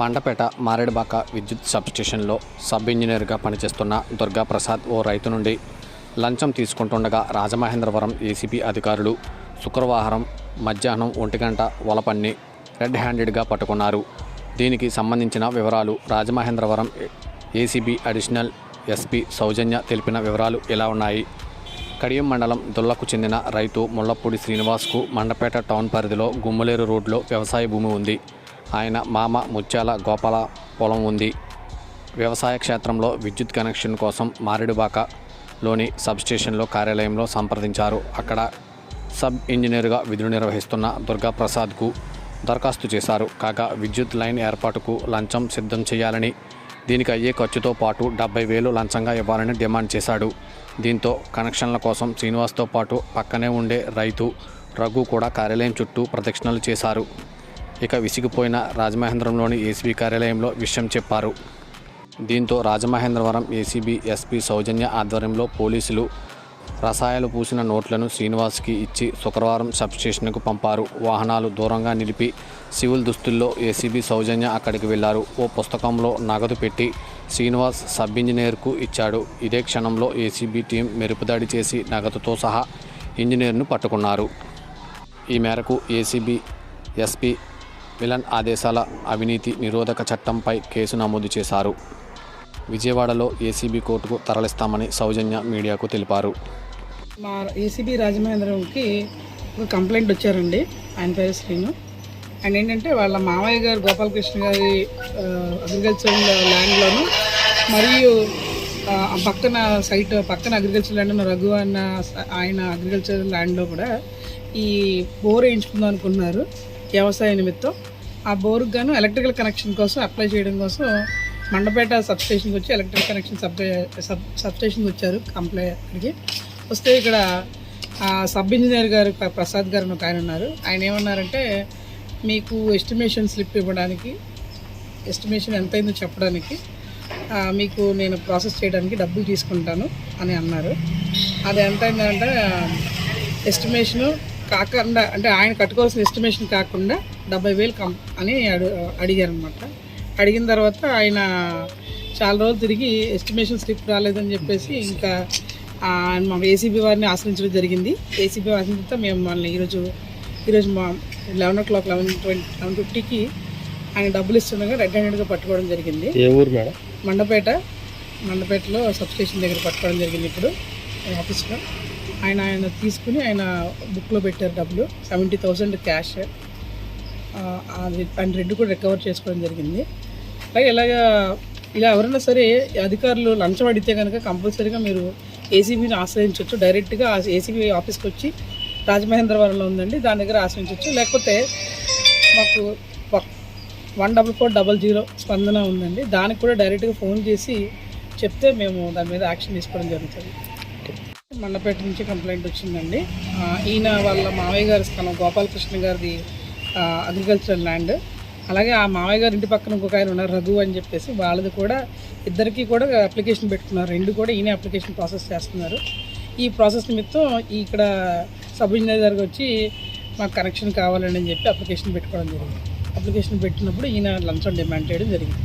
పండపేట మారేడుబాక విద్యుత్ సబ్స్టేషన్లో సబ్ ఇంజనీర్గా పనిచేస్తున్న దుర్గా ప్రసాద్ ఓ రైతు నుండి లంచం తీసుకుంటుండగా రాజమహేంద్రవరం ఏసీబీ అధికారులు శుక్రవారం మధ్యాహ్నం ఒంటి గంట వలపన్ని రెడ్ హ్యాండెడ్గా పట్టుకున్నారు. దీనికి సంబంధించిన వివరాలు Rajamahendravaram ACB additional SP Soujanya తెలిపిన వివరాలు ఇలా ఉన్నాయి. కడియం మండలం దుల్లకు చెందిన రైతు ముళ్ళపూడి శ్రీనివాస్కు మండపేట టౌన్ పరిధిలో గుమ్మలేరు రోడ్లో వ్యవసాయ భూమి ఉంది. ఆయన మామ ముత్యాల గోపాల పొలం ఉంది. వ్యవసాయ క్షేత్రంలో విద్యుత్ కనెక్షన్ కోసం మారేడుబాకలోని సబ్స్టేషన్లో కార్యాలయంలో సంప్రదించారు. అక్కడ సబ్ ఇంజనీర్గా విధులు నిర్వహిస్తున్న దుర్గా ప్రసాద్కు దరఖాస్తు చేశారు. కాగా విద్యుత్ లైన్ ఏర్పాటుకు లంచం సిద్ధం చేయాలని దీనికి అయ్యే ఖర్చుతో పాటు డెబ్బై వేలు లంచంగా ఇవ్వాలని డిమాండ్ చేశాడు. దీంతో కనెక్షన్ల కోసం శ్రీనివాస్తో పాటు పక్కనే ఉండే రైతు రఘు కూడా కార్యాలయం చుట్టూ ప్రదక్షిణలు చేశారు. ఇక విసిగిపోయిన రాజమహేంద్రంలోని ఏసీబీ కార్యాలయంలో విషయం చెప్పారు. దీంతో రాజమహేంద్రవరం ఏసీబీ ఎస్పీ సౌజన్య ఆధ్వర్యంలో పోలీసులు రసాయలు పూసిన నోట్లను శ్రీనివాస్కి ఇచ్చి శుక్రవారం సబ్స్టేషన్కు పంపారు. వాహనాలు దూరంగా నిలిపి సివిల్ దుస్తుల్లో ఏసీబీ సౌజన్య అక్కడికి వెళ్ళారు. ఓ పుస్తకంలో నగదు పెట్టి శ్రీనివాస్ సబ్ ఇంజనీర్కు ఇచ్చాడు. ఇదే క్షణంలో ఏసీబీ టీం మెరుపుదాడి చేసి నగదుతో సహా ఇంజనీర్ను పట్టుకున్నారు. ఈ మేరకు ఏసీబీ ఎస్పీ విలన్ ఆదేశాల అవినీతి నిరోధక చట్టంపై కేసు నమోదు చేశారు. విజయవాడలో ఏసీబీ కోర్టుకు తరలిస్తామని సౌజన్య మీడియాకు తెలిపారు. మా ఏసీబీ రాజమహేంద్రంకి ఒక కంప్లైంట్ వచ్చారండి. ఆయన పేరు శ్రీను. అండ్ ఏంటంటే వాళ్ళ మామయ్య గారు గోపాలకృష్ణ గారి అగ్రికల్చర్ ల్యాండ్లోను మరియు పక్కన సైట్ పక్కన అగ్రికల్చర్ ల్యాండ్ రఘు అన్న ఆయన అగ్రికల్చర్ ల్యాండ్లో కూడా ఈ బోర్ వేయించుకుందాం అనుకున్నారు. వ్యవసాయ నిమిత్తం ఆ బోరుకు గాను ఎలక్ట్రికల్ కనెక్షన్ కోసం అప్లై చేయడం కోసం మండపేట సబ్ స్టేషన్కి వచ్చి electrical connection sub sub sub స్టేషన్కి వచ్చారు కంప్లై అక్కడికి వస్తే ఇక్కడ సబ్ ఇంజనీర్ గారు ప్రసాద్ గారు ఒక ఆయన ఉన్నారు. ఆయన ఏమన్నారంటే మీకు ఎస్టిమేషన్ స్లిప్ ఇవ్వడానికి ఎస్టిమేషన్ ఎంత అయిందో చెప్పడానికి మీకు నేను ప్రాసెస్ చేయడానికి డబ్బులు తీసుకుంటాను అని అన్నారు. అది ఎంత అయిందంటే ఎస్టిమేషను కాకుండా అంటే ఆయన కట్టుకోవాల్సిన ఎస్టిమేషన్ కాకుండా డెబ్బై వేలు కం అని అడు అడిగారు అనమాట అడిగిన తర్వాత ఆయన చాలా రోజులు తిరిగి ఎస్టిమేషన్ స్లిప్ రాలేదని చెప్పేసి ఇంకా మా ఏసీబీ వారిని ఆశ్రయించడం జరిగింది. ఏసీబీ ఆశ్రయించిన తర్వాత మేము మళ్ళీ ఈరోజు ఈరోజు మా eleven o'clock eleven twenty eleven ఫిఫ్టీకి ఆయన డబ్బులు ఇస్తుండగా రెడ్ హ్యాండెడ్గా పట్టుకోవడం జరిగింది. ఏ ఊరు మేడం? మండపేట మండపేటలో సబ్ స్టేషన్ దగ్గర పట్టుకోవడం జరిగింది ఇప్పుడు ఆఫీస్లో. ఆయన ఆయన తీసుకుని ఆయన బుక్లో పెట్టారు డబ్బులు. Seventy thousand cash. ఆయన రెడ్ కూడా రికవర్ చేసుకోవడం జరిగింది. అలాగే ఇలాగా ఇలా ఎవరైనా సరే అధికారులు లంచం అడిగితే కనుక కంపల్సరీగా మీరు ఏసీబీని ఆశ్రయించవచ్చు డైరెక్ట్గా ఏసీబీ ఆఫీస్కి వచ్చి రాజమహేంద్రవరంలో ఉందండి. దాని దగ్గర ఆశ్రయించవచ్చు లేకపోతే మాకు one double four double zero స్పందన ఉందండి. దానికి కూడా డైరెక్ట్గా ఫోన్ చేసి చెప్తే మేము దాని మీద యాక్షన్ తీసుకోవడం జరుగుతుంది. మండపేట నుంచి కంప్లైంట్ వచ్చిందండి. ఈయన వాళ్ళ మావయ్య గారి స్థలం గోపాలకృష్ణ గారిది అగ్రికల్చర్ ల్యాండ్. అలాగే ఆ మావయ్య గారి ఇంటి పక్కన ఇంకొక ఆయన ఉన్నారు రఘు అని చెప్పేసి. వాళ్ళది కూడా ఇద్దరికి కూడా అప్లికేషన్ పెట్టుకున్నారు. రెండు కూడా ఈయన అప్లికేషన్ ప్రాసెస్ చేస్తున్నారు. ఈ ప్రాసెస్ నిమిత్తం ఇక్కడ సబ్ ఇంజనీర్ గారికి వచ్చి మాకు కనెక్షన్ కావాలని చెప్పి అప్లికేషన్ పెట్టుకోవడం జరిగింది. అప్లికేషన్ పెట్టినప్పుడు ఈయన లంచం డిమాండ్ చేయడం జరిగింది.